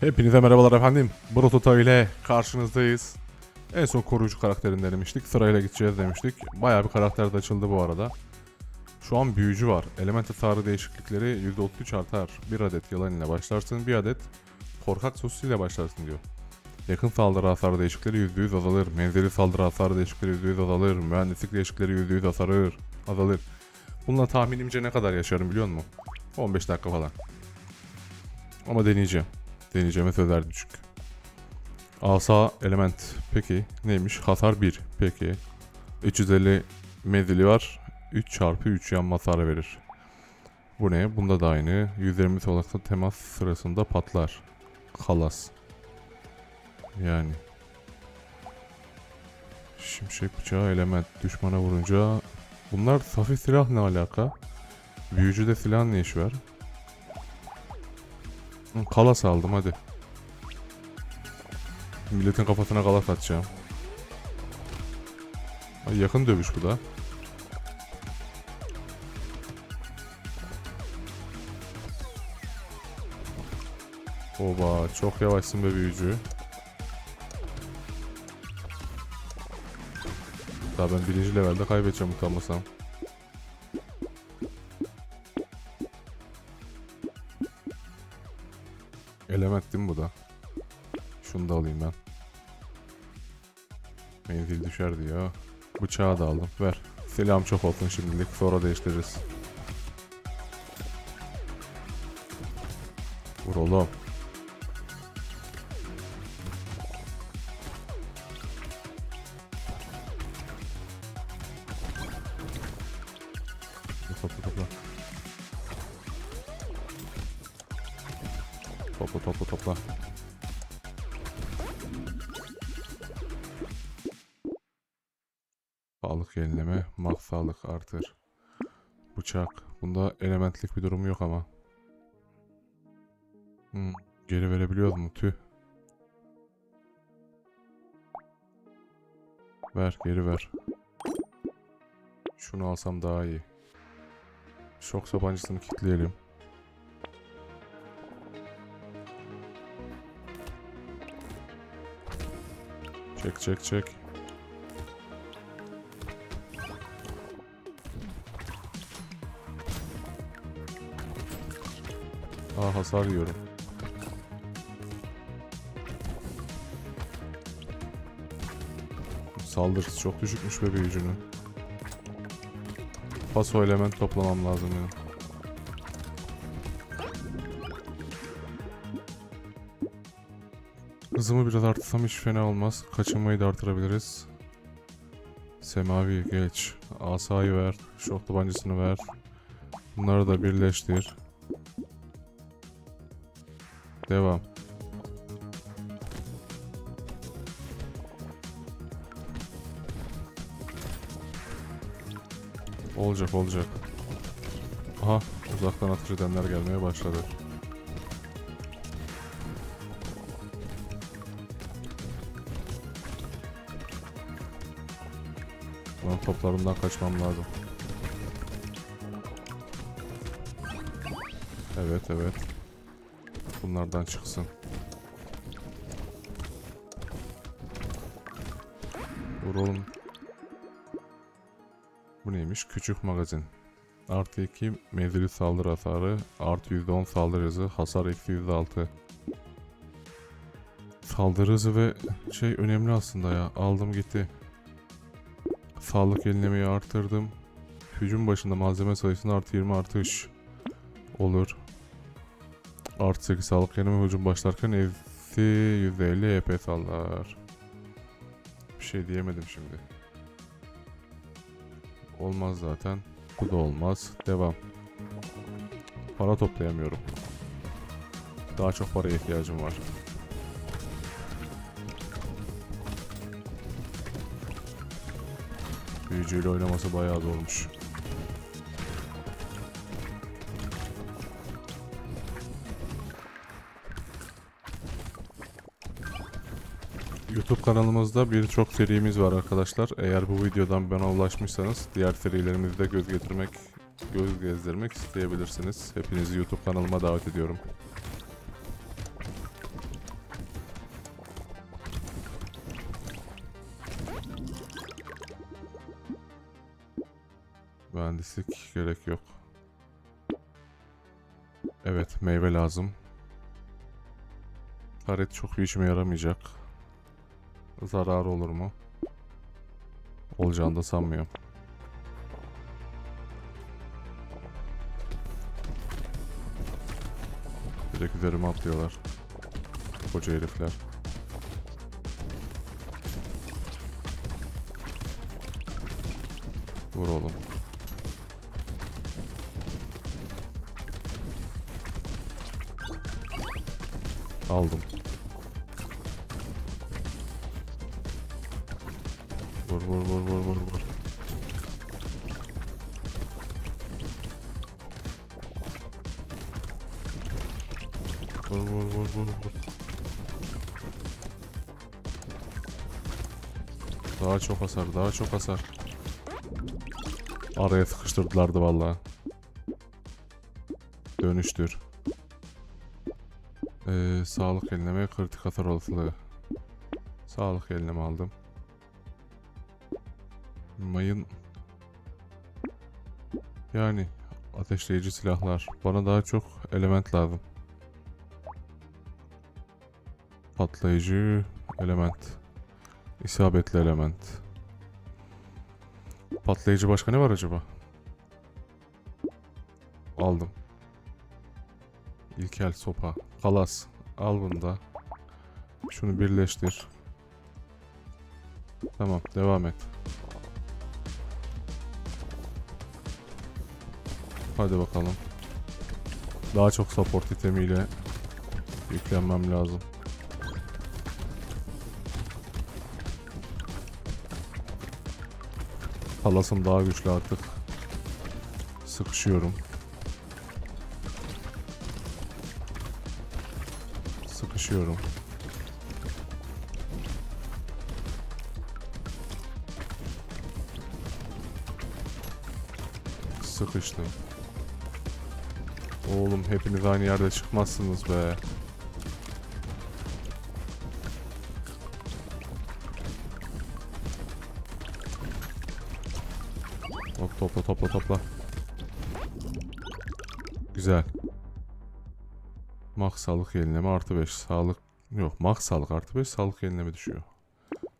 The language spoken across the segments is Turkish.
Hepinize merhabalar efendim. Brototo ile karşınızdayız. En son koruyucu karakterini denemiştik. Sırayla gideceğiz demiştik. Bayağı bir karakter de açıldı bu arada. Şu an büyücü var. Element hasarı değişiklikleri %33 artar. Bir adet yalan ile başlarsın. Bir adet korkak sosisiyle başlarsın diyor. Yakın saldırı hasarı değişiklikleri %100 azalır. Menzili saldırı hasarı değişiklikleri %100 azalır. Mühendislik değişiklikleri %100 azalır. azalır. Bununla tahminimce ne kadar yaşarım biliyor musun? 15 dakika falan. Ama deneyeceğim. Deneyeceğime söz verdim çünkü. Asa element. Peki neymiş? Hasar 1. Peki. 350 menzili var. 3 çarpı 3 yan hasar verir. Bu ne? Bunda da aynı. 120 solakta temas sırasında patlar. Kalas. Yani. Şimşek bıçağı element. Düşmana vurunca. Bunlar hafif silah ne alaka? Büyücüde silah ne iş var? Kalas aldım hadi. Milletin kafasına kalas atacağım. Ay yakın dövüş bu da. Oba çok yavaşsın be büyücü. Daha ben birinci levelde kaybedeceğim utanmasam. Element değil mi bu da? Şunu da alayım ben. Menzil düşer diyor. Bıçağı da aldım. Ver. Silahım çok olsun şimdilik. Sonra değiştiririz. Vur oğlum. Topla topla. Topla topla. Sağlık yenileme, max sağlık artır. Bıçak. Bunda elementlik bir durum yok ama. Hmm, geri verebiliyoruz mu? Tüh. Ver, geri ver. Şunu alsam daha iyi. Şok sabancısını kilitleyelim. Çek çek çek. Aa hasar yiyorum. Saldırısı çok düşükmüş be büyücünün. Paso element toplamam lazım benim. Hızımı biraz artırsam hiç fena olmaz. Kaçınmayı da artırabiliriz. Semavi geç. Asayı ver. Şok tabancasını ver. Bunları da birleştir. Devam. Olacak olacak. Aha uzaktan atış edenler gelmeye başladı. Lan toplarımdan kaçmam lazım. Evet evet. Bunlardan çıksın. Vur. Bu neymiş? Küçük magazin. Artı 2 menzili saldırı hasarı. Artı %10 saldırı hızı. Hasar eksi %6. Saldırı hızı ve şey önemli aslında ya. Aldım gitti. Sağlık yenilemeyi arttırdım. Hücum başında malzeme sayısını artı 20 artış. Olur. Artı 8 sağlık yenileme hücum başlarken eksi %50 EP sallar. Bir şey diyemedim şimdi. Olmaz zaten. Bu da olmaz. Devam. Para toplayamıyorum. Daha çok paraya ihtiyacım var. Büyücüyle oynaması bayağı zormuş. YouTube kanalımızda birçok serimiz var arkadaşlar. Eğer bu videodan bana ulaşmışsanız diğer serilerimizde göz getirmek, göz gezdirmek isteyebilirsiniz. Hepinizi YouTube kanalıma davet ediyorum. Mühendislik gerek yok. Evet meyve lazım. Taret çok bir işime yaramayacak. Zarar olur mu? Olacağını da sanmıyorum. Direkt üzerime atlıyorlar. Koca herifler. Vur oğlum. Aldım. Vur vur vur vur vur vur. Vur vur vur vur vur. Daha çok hasar, daha çok hasar. Araya sıkıştırdılardı vallahi. Dönüştür. Sağlık yenileme, kritik hasar olasılığı. Sağlık yenileme aldım. Mayın... Yani ateşleyici silahlar. Bana daha çok element lazım. Patlayıcı element. İsabetli element. Patlayıcı başka ne var acaba? Aldım. İlkel sopa. Kalas. Al bunu da. Şunu birleştir. Tamam devam et. Hadi bakalım. Daha çok support itemiyle yüklenmem lazım. Palasım daha güçlü artık. Sıkışıyorum. Sıkışıyorum. Sıkıştım. Oğlum hepiniz aynı yerde çıkmazsınız be. Hop topla topla topla. Güzel. Max sağlık yenileme artı 5. Sağlık yok. Max sağlık artı 5 sağlık yenileme düşüyor.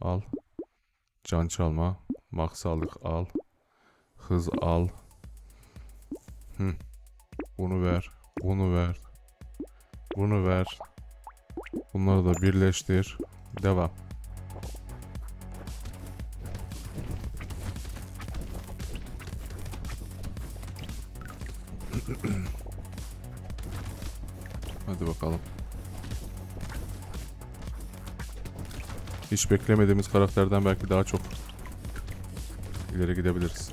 Al. Can çalma. Max sağlık al. Hız al. Hı. Bunu ver. Bunu ver. Bunu ver. Bunları da birleştir. Devam. Bakalım. Hiç beklemediğimiz karakterden belki daha çok ileri gidebiliriz.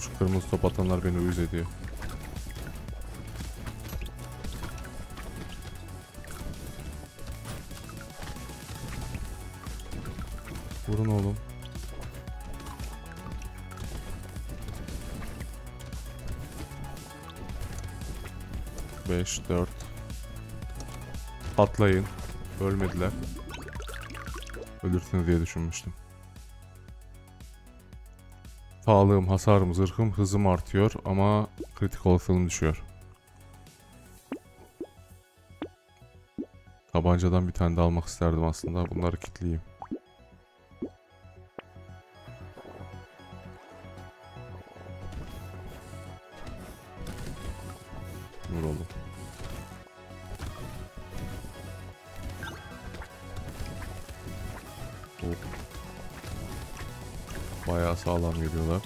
Şu kırmızı top atanlar beni uyuz ediyor. Patlayın. Ölmediler. Ölürsünüz diye düşünmüştüm. Sağlığım, hasarım, zırhım, hızım artıyor ama kritik olasılığım düşüyor. Tabancadan bir tane de almak isterdim aslında. Bunları kitleyeyim. Sağlam geliyorlar.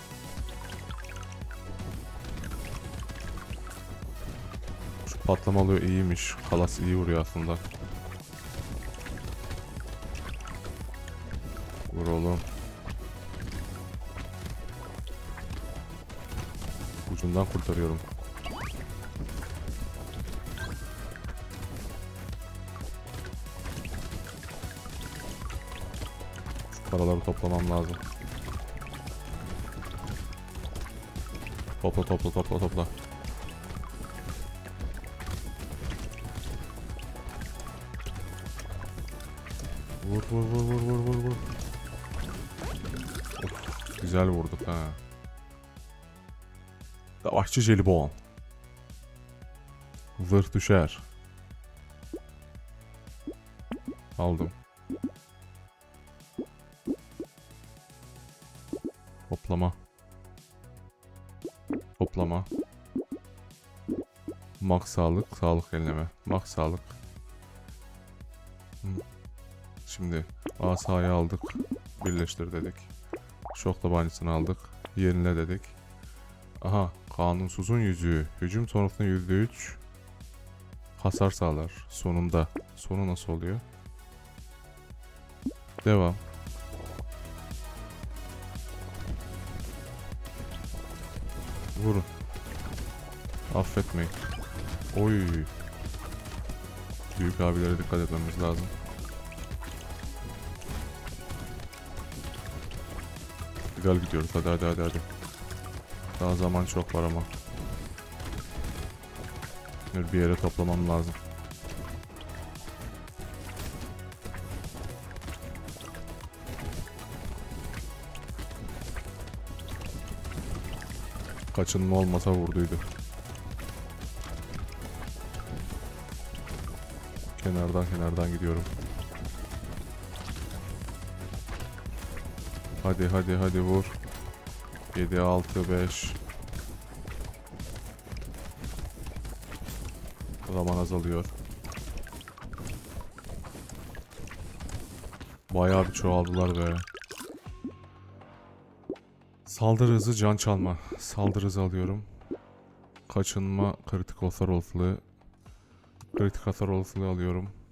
Şu patlamalı iyiymiş. Kalas iyi vuruyor aslında. Vur oğlum. Ucundan kurtarıyorum. Paraları toplamam lazım. Topla topla topla topla. Vur vur vur vur vur vur vur. Of, güzel vurduk ha. Savaşçı jelibon. Zırh düşer. Aldım. Max sağlık, sağlık yenileme. Max sağlık. Hı. Şimdi asayı aldık. Birleştir dedik. Şok tabancasını aldık. Yenile dedik. Aha kanunsuzun yüzüğü. Hücum sonrasında %3 hasar sağlar. Sonunda. Sonu nasıl oluyor? Devam. Vurun. Affetmeyin. Oy. Büyük abilere dikkat etmemiz lazım. Güzel gidiyoruz. Hadi hadi hadi hadi. Daha zaman çok var ama. Dur, Bir yere toplamam lazım. Kaçınma olmasa vurduydu. Kenardan gidiyorum. Hadi hadi hadi vur. 7 6 5 Zaman azalıyor. Bayağı bir çoğaldılar be. Saldırı hızı can çalma. Saldırı hızı alıyorum. Kaçınma kritik hasar olasılığı. Kritik hasar olasılığı alıyorum.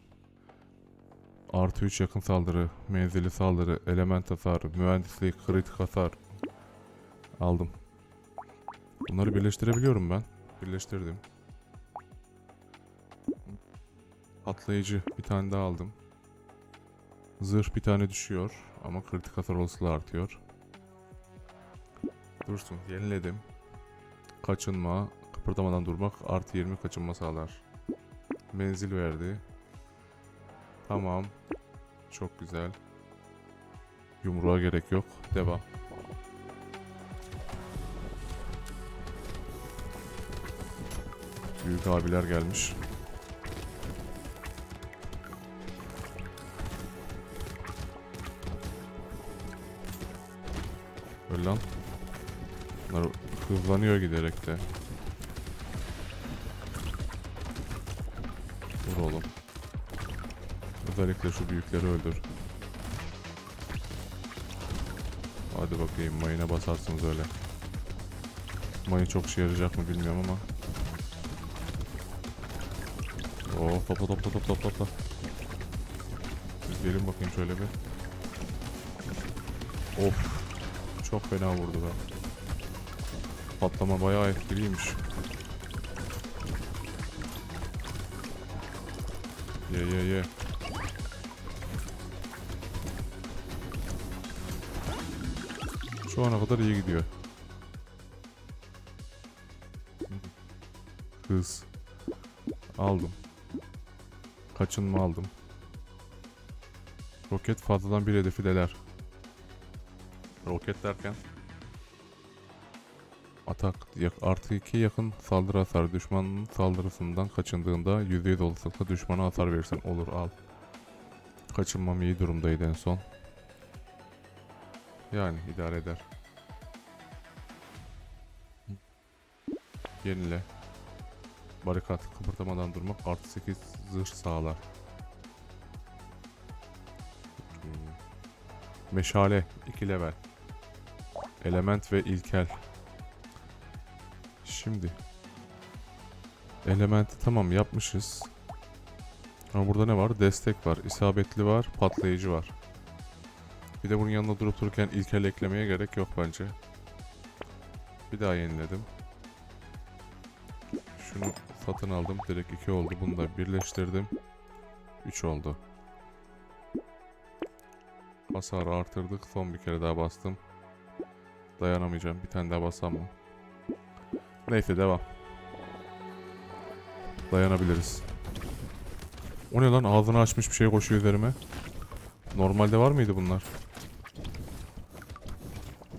Artı 3 yakın saldırı, menzili saldırı, element hasarı, mühendislik, kritik hasar. Aldım. Bunları birleştirebiliyorum ben. Birleştirdim. Patlayıcı bir tane daha aldım. Zırh bir tane düşüyor ama kritik hasar olasılığı artıyor. Dursun yeniledim. Kaçınma, kıpırdamadan durmak artı 20 kaçınma sağlar. Menzil verdi. Tamam. Çok güzel. Yumruğa gerek yok. Devam. Büyük abiler gelmiş. Öl lan. Bunlar hızlanıyor giderek de. Özellikle şu büyükleri öldür. Hadi bakayım mayına basarsınız öyle. Mayın çok işe yarayacak mı bilmiyorum ama. Oh topla topla topla topla. Siz gelin bakayım şöyle bir. Of. Çok fena vurdu be. Patlama bayağı etkiliymiş. Ye ye ye. Şu ana kadar iyi gidiyor. Hız. Aldım. Kaçınma aldım. Roket fazladan bir hedefi deler. Roket derken Atak artı 2 yakın saldırı hasar düşmanın saldırısından kaçındığında %100 olasılıkla düşmana hasar verirsen olur al. Kaçınmam iyi durumdaydı en son. Yani idare eder. Yenile. Barikat kıpırdamadan durmak artı 8 zırh sağlar. Hmm. Meşale 2 level. Element ve ilkel. Şimdi. Elementi tamam yapmışız. Ama burada ne var? Destek var, isabetli var, patlayıcı var. Bir de bunun yanında durup dururken ilkel eklemeye gerek yok bence. Bir daha yeniledim. Şunu satın aldım. Direkt 2 oldu. Bunu da birleştirdim. 3 oldu. Hasarı artırdık. Son bir kere daha bastım. Dayanamayacağım. Bir tane daha basam mı? Neyse devam. Dayanabiliriz. O ne lan ağzını açmış bir şey koşuyor üzerime. Normalde var mıydı bunlar?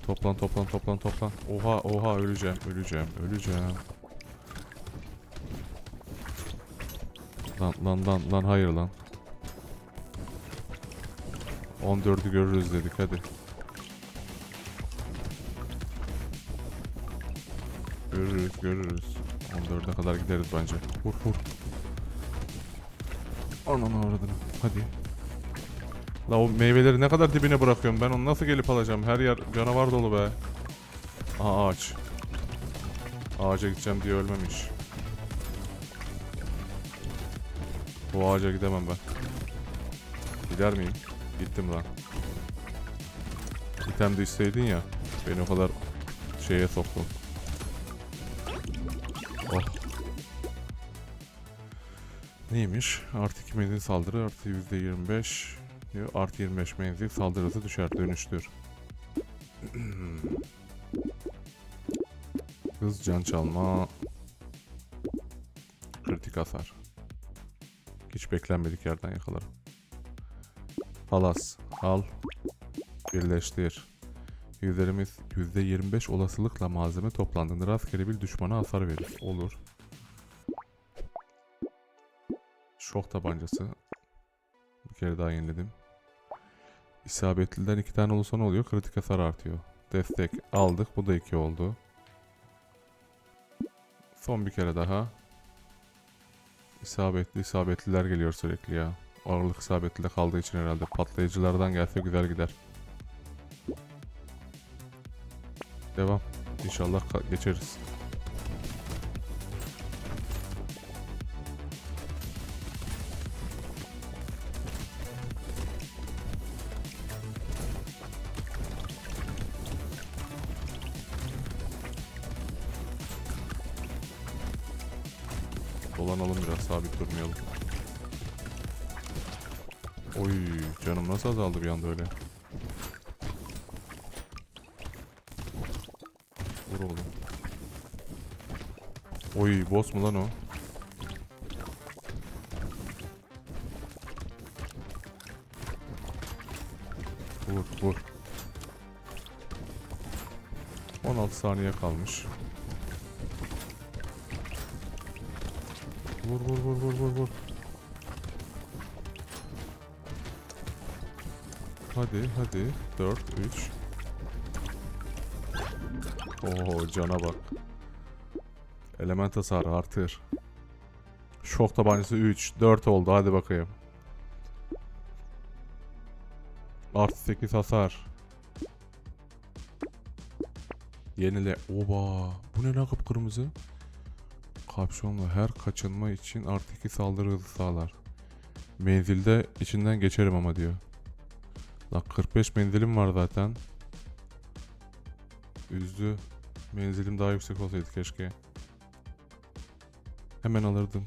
Toplan toplan toplan toplan. Oha oha öleceğim öleceğim öleceğim. Lan lan lan lan hayır lan. 14'ü görürüz dedik hadi. Görürüz görürüz. 14'e kadar gideriz bence. Vur vur. Ananı avradını. Hadi. La o meyveleri ne kadar dibine bırakıyorum ben onu nasıl gelip alacağım? Her yer canavar dolu be. Ağaç. Ağaca gideceğim diye ölmemiş. Bu ağaca gidemem ben. Gider miyim? Gittim lan. İtem isteydin ya. Beni o kadar şeye soktun. Oh. Neymiş? Artı 2 menzil saldırı artı %25 diyor. Artı 25 menzil saldırı hızı düşer. Dönüştür. Hız can çalma. Kritik hasar. Hiç beklenmedik yerden yakalarım. Palas. Al. Birleştir. Yüzlerimiz %25 olasılıkla malzeme toplandığında rastgele bir düşmana hasar verir. Olur. Şok tabancası. Bir kere daha yeniledim. İsabetliden iki tane olursa ne oluyor? Kritik hasar artıyor. Destek aldık. Bu da iki oldu. Son bir kere daha. İsabetli isabetliler geliyor sürekli ya. Ağırlık isabetli de kaldığı için herhalde. Patlayıcılardan gelse güzel gider. Devam. İnşallah geçeriz. Dolanalım biraz sabit durmayalım. Oy canım nasıl azaldı bir anda öyle. Vur oğlum. Oy boss mu lan o? Vur vur. 16 saniye kalmış. Vur vur vur vur vur vur. Hadi hadi. 4 3 Oo cana bak. Element hasarı artır. Şok tabancası 3 4 oldu hadi bakayım. Artı 8 hasar. Yenile. Oba. Bu ne lan kıpkırmızı? Kapşonla her kaçınma için artı 2 saldırı hızı sağlar. Menzilde içinden geçerim ama diyor. Lan 45 menzilim var zaten. Üzdü. Menzilim daha yüksek olsaydı keşke. Hemen alırdım.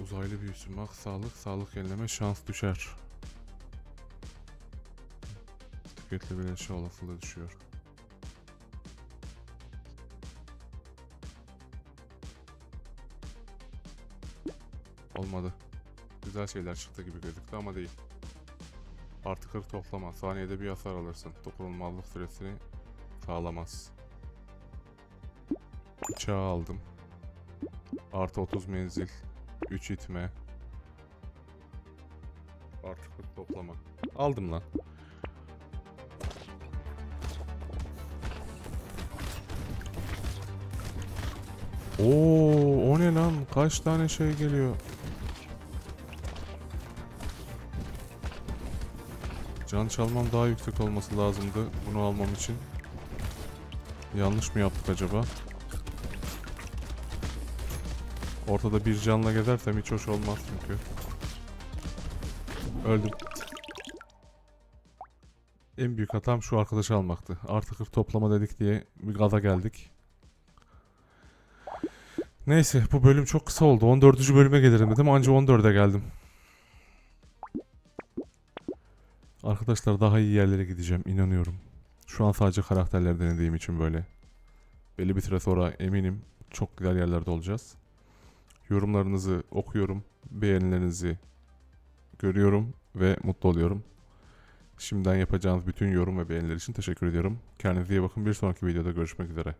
Uzaylı büyüsü mak sağlık sağlık yenileme şans düşer. Tüketilebilir şey olasılığı düşüyor. Olmadı. Güzel şeyler çıktı gibi gözüktü ama değil. Artı 40 toplama. Saniyede bir hasar alırsın. Dokunulmazlık süresini sağlamaz. Bıçağı aldım. Artı 30 menzil. 3 itme. Artı 40 toplama. Aldım lan. Oo, o ne lan? Kaç tane şey geliyor? Can çalmam daha yüksek olması lazımdı bunu almam için. Yanlış mı yaptık acaba? Ortada bir canla gezersem hiç hoş olmaz çünkü. Öldüm. En büyük hatam şu arkadaşı almaktı. Artı 40 toplama dedik diye bir gaza geldik. Neyse bu bölüm çok kısa oldu. 14. bölüme gelirim dedim. Anca 14'e geldim. Arkadaşlar daha iyi yerlere gideceğim inanıyorum. Şu an sadece karakterler denediğim için böyle. Belli bir süre sonra eminim çok güzel yerlerde olacağız. Yorumlarınızı okuyorum. Beğenilerinizi görüyorum. ve mutlu oluyorum. Şimdiden yapacağınız bütün yorum ve beğeniler için teşekkür ediyorum. Kendinize iyi bakın. Bir sonraki videoda görüşmek üzere.